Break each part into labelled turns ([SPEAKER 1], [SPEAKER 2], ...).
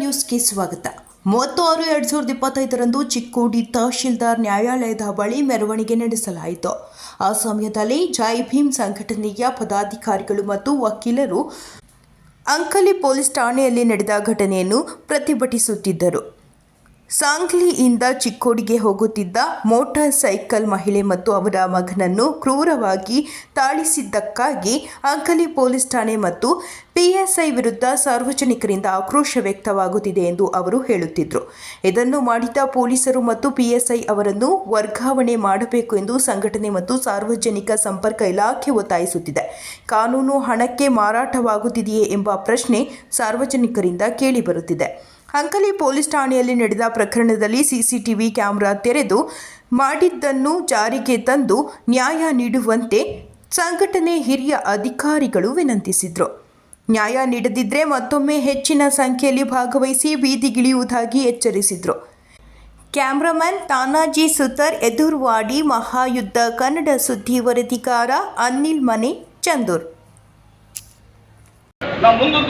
[SPEAKER 1] ನ್ಯೂಸ್ಗೆ ಸ್ವಾಗತ. ಮೂವತ್ತು ಆರು ಎರಡು ಸಾವಿರದ ಇಪ್ಪತ್ತೈದರಂದು ಚಿಕ್ಕೋಡಿ ತಹಶೀಲ್ದಾರ್ ನ್ಯಾಯಾಲಯದ ಬಳಿ ಮೆರವಣಿಗೆ ನಡೆಸಲಾಯಿತು. ಆ ಸಮಯದಲ್ಲಿ ಜೈ ಭೀಮ್ ಸಂಘಟನೆಯ ಪದಾಧಿಕಾರಿಗಳು ಮತ್ತು ವಕೀಲರು ಅಂಕಲಿ ಪೊಲೀಸ್ ಠಾಣೆಯಲ್ಲಿ ನಡೆದ ಘಟನೆಯನ್ನು ಪ್ರತಿಭಟಿಸುತ್ತಿದ್ದರು. ಸಾಂಗ್ಲಿಯಿಂದ ಚಿಕ್ಕೋಡಿಗೆ ಹೋಗುತ್ತಿದ್ದ ಮೋಟಾರ್ ಸೈಕಲ್ ಮಹಿಳೆ ಮತ್ತು ಅವರ ಮಗನನ್ನು ಕ್ರೂರವಾಗಿ ತಾಳಿಸಿದ್ದಕ್ಕಾಗಿ ಅಂಕಲಿ ಪೊಲೀಸ್ ಠಾಣೆ ಮತ್ತು ಪಿಎಸ್ಐ ವಿರುದ್ಧ ಸಾರ್ವಜನಿಕರಿಂದ ಆಕ್ರೋಶ ವ್ಯಕ್ತವಾಗುತ್ತಿದೆ ಎಂದು ಅವರು ಹೇಳುತ್ತಿದ್ದರು ಇದನ್ನು ಮಾಡಿದ ಪೊಲೀಸರು ಮತ್ತು ಪಿಎಸ್ಐ ಅವರನ್ನು ವರ್ಗಾವಣೆ ಮಾಡಬೇಕು ಎಂದು ಸಂಘಟನೆ ಮತ್ತು ಸಾರ್ವಜನಿಕ ಸಂಪರ್ಕ ಇಲಾಖೆ ಒತ್ತಾಯಿಸುತ್ತಿದೆ. ಕಾನೂನು ಹಣಕ್ಕೆ ಮಾರಾಟವಾಗುತ್ತಿದೆಯೇ ಎಂಬ ಪ್ರಶ್ನೆ ಸಾರ್ವಜನಿಕರಿಂದ ಕೇಳಿಬರುತ್ತಿದೆ. ಅಂಕಲಿ ಪೊಲೀಸ್ ಠಾಣೆಯಲ್ಲಿ ನಡೆದ ಪ್ರಕರಣದಲ್ಲಿ ಸಿಸಿಟಿವಿ ಕ್ಯಾಮೆರಾ ತೆರೆದು ಮಾಡಿದ್ದನ್ನು ಜಾರಿಗೆ ತಂದು ನ್ಯಾಯ ನೀಡುವಂತೆ ಸಂಘಟನೆ ಹಿರಿಯ ಅಧಿಕಾರಿಗಳು ವಿನಂತಿಸಿದರು. ನ್ಯಾಯ ನೀಡದಿದ್ದರೆ ಮತ್ತೊಮ್ಮೆ ಹೆಚ್ಚಿನ ಸಂಖ್ಯೆಯಲ್ಲಿ ಭಾಗವಹಿಸಿ ಬೀದಿಗಿಳಿಯುವುದಾಗಿ ಎಚ್ಚರಿಸಿದರು. ಕ್ಯಾಮ್ರಾಮನ್ ತಾನಾಜಿ ಸುತರ್, ಎದುರ್ವಾಡಿ ಮಹಾಯುದ್ಧ ಕನ್ನಡ ಸುದ್ದಿ ವರದಿಗಾರ ಅನಿಲ್ ಮನೆ, ಚಂದೂರ್.
[SPEAKER 2] ನಾವು ಮುಂದೆ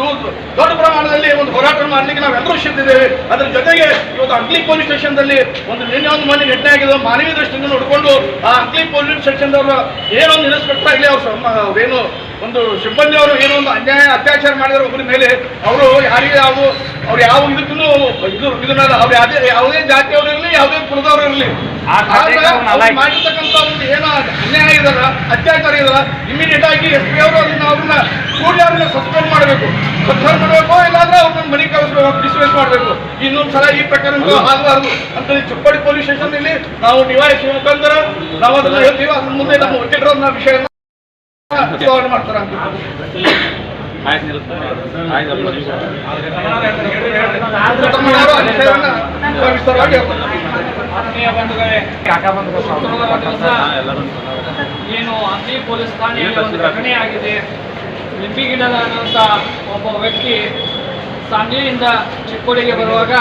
[SPEAKER 2] ದೊಡ್ಡ ಪ್ರಮಾಣದಲ್ಲಿ ಒಂದು ಹೋರಾಟ ಮಾಡಲಿಕ್ಕೆ ನಾವೆಲ್ಲರೂ ಸಿದ್ಧಿದ್ದೇವೆ ಅದರ ಜೊತೆಗೆ ಇವತ್ತು ಅಂಕ್ಲಿ ಪೊಲೀಸ್ ಸ್ಟೇಷನ್ದಲ್ಲಿ ಒಂದು ನಿನ್ನೆ ಒಂದು ಮನೆ ಘಟನೆ ಆಗಿದೆ. ಮಾನವೀಯ ದೃಷ್ಟಿಯಿಂದ ನೋಡಿಕೊಂಡು ಆ ಅಂಕ್ಲಿ ಪೊಲೀಸ್ ಸ್ಟೇಷನ್ದವರು ಏನೋ ಒಂದು ಇನ್ಸ್ಪೆಕ್ಟರ್ ಆಗಲಿ ಅವ್ರು ಏನು ಒಂದು ಸಿಬ್ಬಂದಿ ಅವರು ಏನೋ ಒಂದು ಅನ್ಯಾಯ ಅತ್ಯಾಚಾರ ಮಾಡಿದ್ರು ಒಬ್ಬರ ಮೇಲೆ. ಅವರು ಯಾರಿಗೆ ಯಾವ ಅವ್ರು ಯಾವ ಇದಕ್ಕೂ ಇದು ಇದನ್ನ ಅವ್ರು ಯಾವುದೇ ಯಾವುದೇ ಜಾತಿಯವರು ಇರಲಿ ಯಾವುದೇ ಕುಲದವರು ಇರಲಿ. ಮಾಡಿರ್ತಕ್ಕಂಥ ಒಂದು ಏನೋ ಅನ್ಯಾಯ ಇದಲ್ಲ ಅತ್ಯಾಚಾರ ಇದಲ್ಲ ಇಮಿಡಿಯೇಟ್ ಆಗಿ ಎಸ್ ಪಿ ಅವರು ಅದನ್ನ ಅವ್ರನ್ನ ಕೂಡಲೇ ಅವ್ರನ್ನ ಸಸ್ಪೆಂಡ್ ಮಾಡಬೇಕು. ಸಸ್ಪೆಂಡ್ ಮಾಡಬೇಕು ಇಲ್ಲಾಂದ್ರೆ ಅವ್ರನ್ನ ಮನೆ ಕಳಿಸ್ಬೇಕು ಡಿಸ್ಮಿಸ್ ಮಾಡಬೇಕು. ಇನ್ನೊಂದು ಸಲ ಈ ಪ್ರಕರಣ ಆಗಬಾರ್ದು. ಅಂತ ಈ ಚಿಕ್ಕೋಡಿ ಪೊಲೀಸ್ ಸ್ಟೇಷನ್ ಇಲ್ಲಿ ನಾವು ನಿವಾಯಿಸುವ ಮುಖಾಂತರ ನಾವು ಅದನ್ನ ಹೇಳ್ತೀವಿ. ಅದ್ರ ಮುಂದೆ ನಮ್ಮ ವಕೀಲರು ಅದನ್ನ
[SPEAKER 3] ಏನು ಅಂಬಿ ಪೊಲೀಸ್ ಠಾಣೆಯಲ್ಲಿ ಒಂದು ಘಟನೆ ಆಗಿದೆ. ಲಿಂಬಿಗಿಡದ ಒಬ್ಬ ವ್ಯಕ್ತಿ ಸಾಂಗ್ಲಿಯಿಂದ ಚಿಕ್ಕೋಡಿಗೆ ಬರುವಾಗ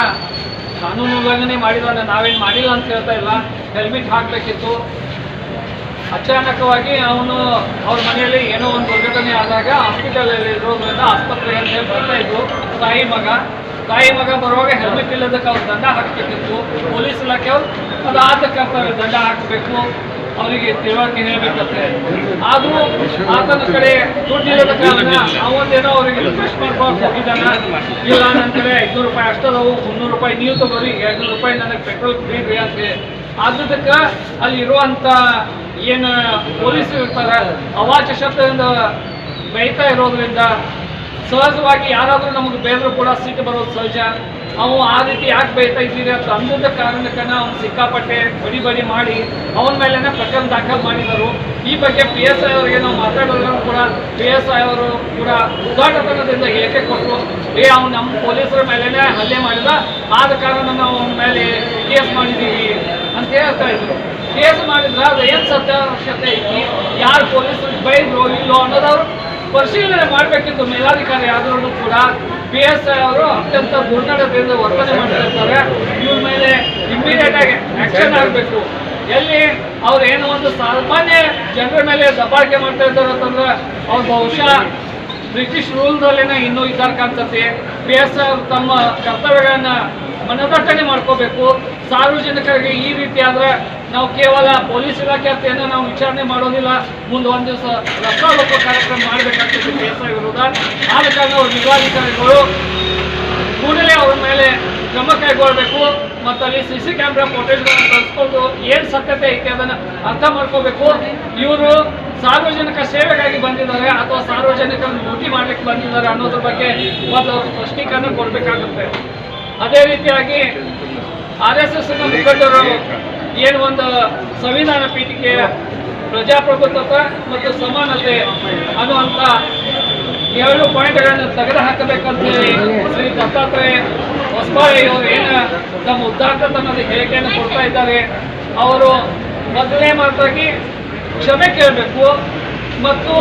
[SPEAKER 3] ಕಾನೂನು ಉಲ್ಲಂಘನೆ ಮಾಡಿದಾನೆ ನಾವೇನು ಮಾಡಿಲ್ಲ ಅಂತ ಹೇಳ್ತಾ ಇಲ್ಲ ಹೆಲ್ಮೆಟ್ ಹಾಕಬೇಕಿತ್ತು. ಅಚಾನಕವಾಗಿ ಅವನು ಅವ್ರ ಮನೆಯಲ್ಲಿ ಏನೋ ಒಂದು ದುರ್ಘಟನೆ ಆದಾಗ ಹಾಸ್ಪಿಟಲಲ್ಲಿ ಇರೋದ್ರಿಂದ ಆಸ್ಪತ್ರೆಗೆ ಬರ್ತಾ ಇದ್ರು. ತಾಯಿ ಮಗ. ತಾಯಿ ಮಗ ಬರುವಾಗ ಹೆಲ್ಮೆಟ್ ಇಲ್ಲದಕ್ಕೆ ಅವ್ರು ದಂಡ ಹಾಕ್ಬೇಕಿತ್ತು. ಪೊಲೀಸ್ ಇಲಾಖೆಯವರು ಅದು ಆತಕ್ಕಂತ ದಂಡ ಹಾಕಬೇಕು. ಅವರಿಗೆ ತಿಳುವಳಿಕೆ ಹೇಳಬೇಕಂತೆ. ಆದರೂ ಆತನ ಕಡೆ ದುಡ್ಡು ಇಲ್ಲದ ಕಾರಣ ಅವರಿಗೆ ರಿಕ್ವೆಸ್ಟ್ ಮಾಡ್ಕೊಂಡು ಹೋಗಿದ್ದಾನ. ಇಲ್ಲ, ನನ್ನ ಕಡೆ ಐದುನೂರು ರೂಪಾಯಿ ಅಷ್ಟದವು ಮುನ್ನೂರು ರೂಪಾಯಿ ನೀವು ತಗೋರಿ ಎರಡ್ನೂರು ರೂಪಾಯಿ ನನಗೆ ಪೆಟ್ರೋಲ್ ಫ್ರೀ ಅಂತ ಆದ್ರದಕ್ಕೆ ಅಲ್ಲಿ ಇರುವಂತ ಏನು ಪೊಲೀಸರು ಇರ್ತಾರೆ ಅವಾಚ ಶಬ್ದದಿಂದ ಬೈತಾ ಇರೋದ್ರಿಂದ ಸಹಜವಾಗಿ ಯಾರಾದರೂ ನಮಗೆ ಬೇರೆ ಕೂಡ ಸಿಟ್ಟು ಬರೋದು ಸಹಜ. ಅವು ಆ ರೀತಿ ಯಾಕೆ ಬೈತಾ ಇದ್ದೀರಿ ಅಂತ ಅಂದದ ಕಾರಣಕ್ಕೆ ಅವ್ನು ಸಿಕ್ಕಾಪಟ್ಟೆ ಬಡಿ ಬಡಿ ಮಾಡಿ ಅವನ ಮೇಲೇ ಪ್ರಕರಣ ದಾಖಲು ಮಾಡಿದರು. ಈ ಬಗ್ಗೆ ಪಿ ಎಸ್ ಐ ಅವರಿಗೆ ನಾವು ಮಾತಾಡೋದ್ರೂ ಕೂಡ ಪಿ ಎಸ್ ಐ ಅವರು ಕೂಡ ಉದಾಟತನದಿಂದ ಹೇಳಿಕೆ ಕೊಟ್ಟರು. ಏ, ಅವ್ನು ನಮ್ಮ ಪೊಲೀಸರ ಮೇಲೇ ಹಲ್ಲೆ ಮಾಡಿದ. ಆದ ಕಾರಣ ನಾವು ಅವನ ಮೇಲೆ ಕೇಸ್ ಮಾಡಿದ್ದೀವಿ ಅಂತ ಹೇಳ್ತಾ ಇದ್ರು. ಕೇಸ್ ಮಾಡಿದ್ರೆ ಅದು ಏನು ಸತ್ಯಾವಶ್ಯಕತೆ ಐತಿ? ಯಾರು ಪೊಲೀಸರು ಬೈದ್ರು, ಇಲ್ಲೋ ಅನ್ನೋದವ್ರು ಪರಿಶೀಲನೆ ಮಾಡಬೇಕಿತ್ತು. ಮೇಲಾಧಿಕಾರಿ ಆದ್ರೂ ಕೂಡ ಪಿ ಎಸ್ ಐ ಅವರು ಅತ್ಯಂತ ದುರ್ನಡತೆಯಿಂದ ವರ್ತನೆ ಮಾಡ್ತಿರ್ತಾರೆ. ಇವ್ರ ಮೇಲೆ ಇಮಿಡಿಯೇಟ್ ಆಗಿ ಆಕ್ಷನ್ ಆಗಬೇಕು. ಎಲ್ಲಿ ಅವ್ರು ಏನೋ ಒಂದು ಸಾಮಾನ್ಯ ಜನರ ಮೇಲೆ ದಬ್ಬಾಳಿಕೆ ಮಾಡ್ತಾ ಇದ್ದಾರೆ ಅಂತಂದ್ರೆ ಅವ್ರು ಬಹುಶಃ ಬ್ರಿಟಿಷ್ ರೂಲ್ದಲ್ಲಿನ ಇನ್ನೂ ಇದ್ದಾರೆ ಕಾಣ್ತತಿ. ಪಿ ಎಸ್ ಐ ತಮ್ಮ ಕರ್ತವ್ಯಗಳನ್ನ ಮನದಟ್ಟಣೆ ಮಾಡ್ಕೋಬೇಕು. ಸಾರ್ವಜನಿಕರಿಗೆ ಈ ರೀತಿ ಆದರೆ ನಾವು ಕೇವಲ ಪೊಲೀಸ್ ಇಲಾಖೆ ಅಂತ ಏನೋ ನಾವು ವಿಚಾರಣೆ ಮಾಡೋದಿಲ್ಲ. ಮುಂದೆ ಒಂದು ದಿವಸ ರಸ್ತಾರೋಪ ಕಾರ್ಯಕ್ರಮ ಮಾಡಬೇಕಾಗ್ತದೆ ಕೆಲಸ ವಿರೋಧ ಆದ ಕಾರಣ ಅವ್ರ ಜಿಲ್ಲಾಧಿಕಾರಿಗಳು ಕೂಡಲೇ ಅವ್ರ ಮೇಲೆ ಕ್ರಮ ಕೈಗೊಳ್ಳಬೇಕು. ಮತ್ತು ಅಲ್ಲಿ ಸಿ ಸಿ ಕ್ಯಾಮ್ರಾ ಫೋಟೇಜ್ಗಳನ್ನು ಕಳಿಸ್ಕೊಂಡು ಏನು ಸತ್ಯತೆ ಐತೆ ಅದನ್ನು ಅರ್ಥ ಮಾಡ್ಕೋಬೇಕು. ಇವರು ಸಾರ್ವಜನಿಕ ಸೇವೆಗಾಗಿ ಬಂದಿದ್ದಾರೆ ಅಥವಾ ಸಾರ್ವಜನಿಕರನ್ನು ಲೂಟಿ ಮಾಡ್ಲಿಕ್ಕೆ ಬಂದಿದ್ದಾರೆ ಅನ್ನೋದ್ರ ಬಗ್ಗೆ ಮೊದಲು ಅವರು ಸ್ಪಷ್ಟೀಕರಣ ಕೊಡಬೇಕಾಗುತ್ತೆ. ಅದೇ ರೀತಿಯಾಗಿ ಆರ್ ಎಸ್ ಎಸ್ ಮುಖಂಡರು ಏನು ಒಂದು ಸಂವಿಧಾನ ಪೀಠಿಕೆ ಪ್ರಜಾಪ್ರಭುತ್ವ ಮತ್ತು ಸಮಾನತೆ ಅನ್ನುವಂಥ ಎರಡು ಪಾಯಿಂಟ್ಗಳನ್ನು ತೆಗೆದುಹಾಕಬೇಕಂತೇಳಿ ಶ್ರೀ ದತ್ತಾತ್ರೇಯ ಹೊಸಬಾಯಿ ಅವರು ಏನು ತಮ್ಮ ಉದ್ದಾಟತನದ ಹೇಳಿಕೆಯನ್ನು ಕೊಡ್ತಾ ಇದ್ದಾರೆ, ಅವರು ಮೊದಲನೇ ಮಾತಾಗಿ ಕ್ಷಮೆ ಕೇಳಬೇಕು ಮತ್ತು